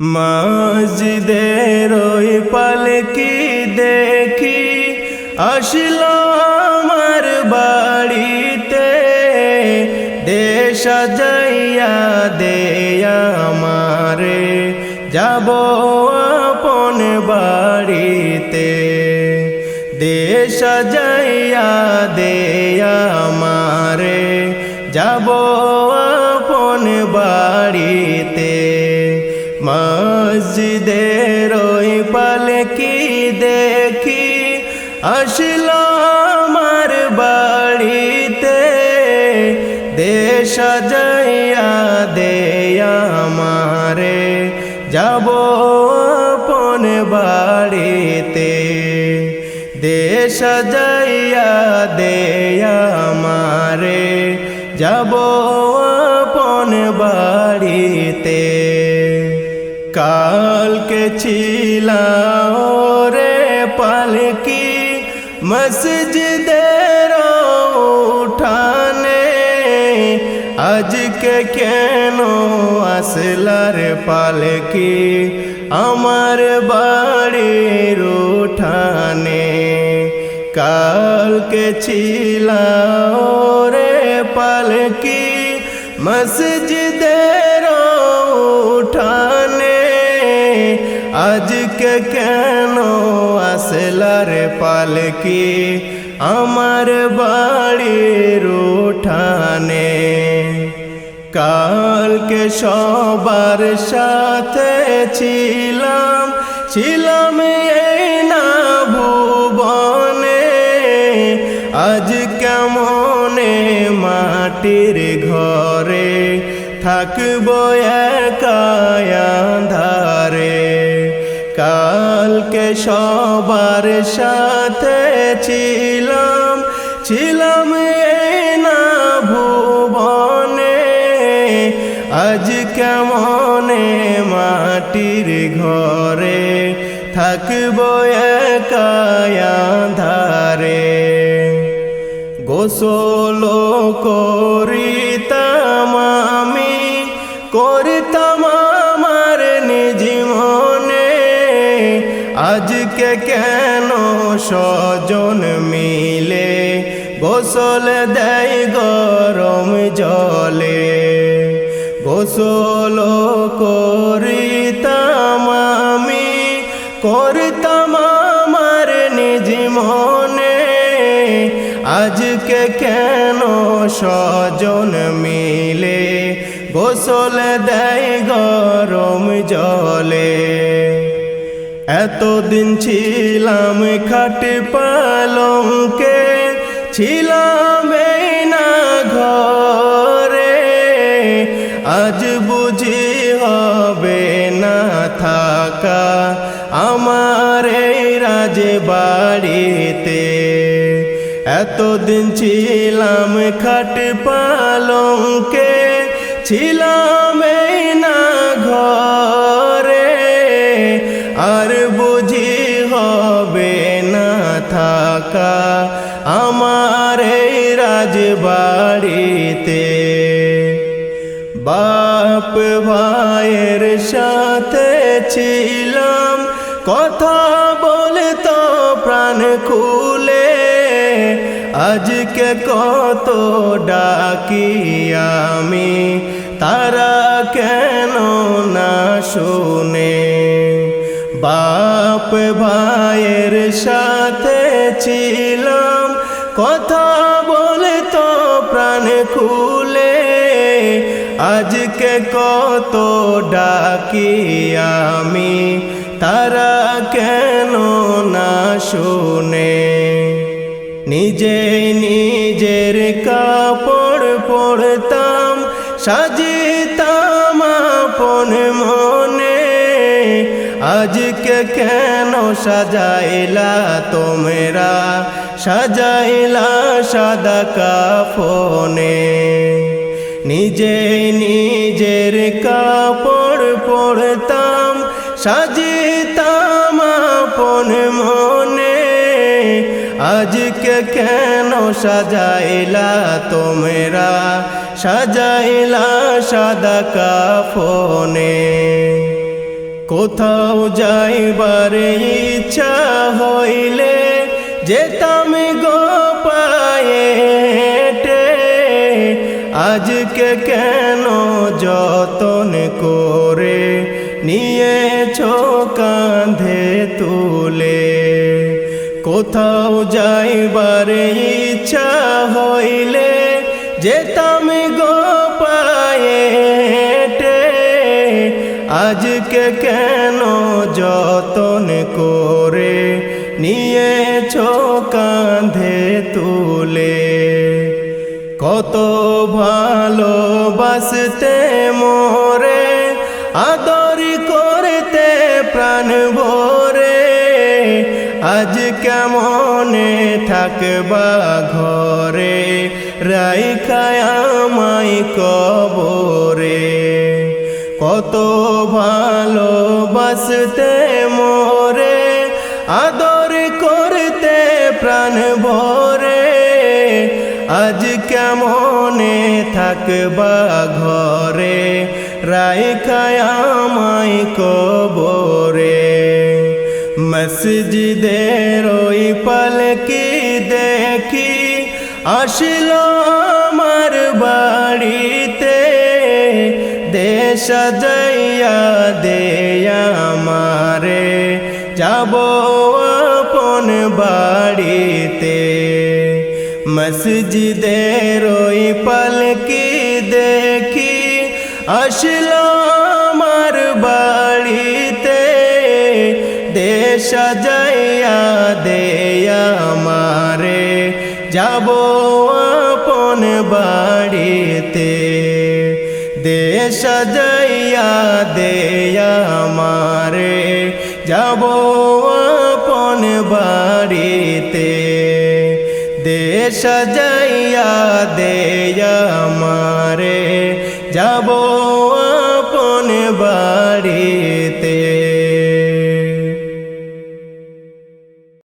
মসজিদের ওই পালকি দেখি আসিল আমার বাড়িতে। দেশ যাইয়া দে আমারে, যাব আপন বাড়িতে। দেশ যাইয়া দেয়া আমারে, যাব আপন বাড়িতে। মসজিদের ওই পালকি দেখি? আসিল আমার বাড়িতে। দেশ যাইয়া দে আমারে। যাব আপন বাড়িতে। দেশ যাইয়া দে আমারে। যাব আপন বাড়িতে। কালকে ছিলাম রে পালকি, মসজিদের উঠানে। আজকে কেন আসলার পালকি আমার বাড়ির উঠানে? কালকে ছিলাম রে পালকি মসজিদের কেন আসলার পালকি আমার বাড়ির উঠানে? কালকে সবার সাথে ছিলাম ছিলাম না ভুবনে। আজ কেমনে মাটির ঘরে থাকব একায়াধারে সবার সাথে ছিলাম ছিলাম না ভুবনে। আজ কেমনে মাটির ঘরে থাকব একায়াধারে গোসল করিতাম আজকে কেন স্বজন মিলে? গোসল দেয় গরম জলে। গোসল করিতাম আমি, করিতাম আমার নিজ মনে। আজকে কেন স্বজন মিলে? গোসল দেয় গরম জলে। এতদিন ছিলাম খাট পালঙ্কে, ছিলাম না ঘরে। আজ বুঝি হবে না থাকা আমার এই রাজ বাড়িতে এতদিন ছিলাম খাট পালঙ্কে, ছিলাম বাপ ভাইয়ের সাথে ছিলাম, কথা বলতো প্রাণ খুলে। আজকে কত ডাকি আমি, তারা কেন না শুনে? বাপ ভাইয়ের সাথে ছিলাম, কথা বলতো প্রাণ খুলে। আজকে কত ডাকি আমি, তারা কেন না শুনে? নিজে নিজের কাপড় পড়তাম সাজিতাম আপন মনে। আজকে কেন সাজাইলা তোমরা, সাজাইলা সাদা কাফনে? নিজে নিজের কাপড় পড়তাম সাজিতাম আপন মনে। আজকে কেন সাজাইলা তোমরা? সাজাইলা সাদা কাফনে। কোথাও যাইবার ইচ্ছা আজকে কেন যতন করে নিয়েছ কাঁধে তুলে কোথাও যাইবার ইচ্ছা হইলে যেতাম গো পায়ে হেঁটে। আজকে কেন যতন করে নিয়েছ কাঁধে তুলে কত ভালোবাসতে মোরে, আদর করতে প্রাণ ভরে। আজ কেমনে থাকবা ঘরে রাইখায় আমায় কবরে। কত ভালোবাসতে মোরে, আদর কেমনে থাকবা ঘরে? রাইখায় আমায় কবরে। মসজিদের ওই পালকি দেখি, আসিল আমার বাড়িতে। দেশ জয়া দেয়া আমারে, যাব আপন বাড়িতে মসজিদের ওই পালকি দেখি আসল আমার বাড়িতে। দেশ জয়া দেয়া আমারে, যাব আপন বাড়িতে। দেশ জয়া দেয়া আমারে, যাব আপন বাড়িতে। দেশ জয়া দেয়া আমারে। যাব আপন বাড়ি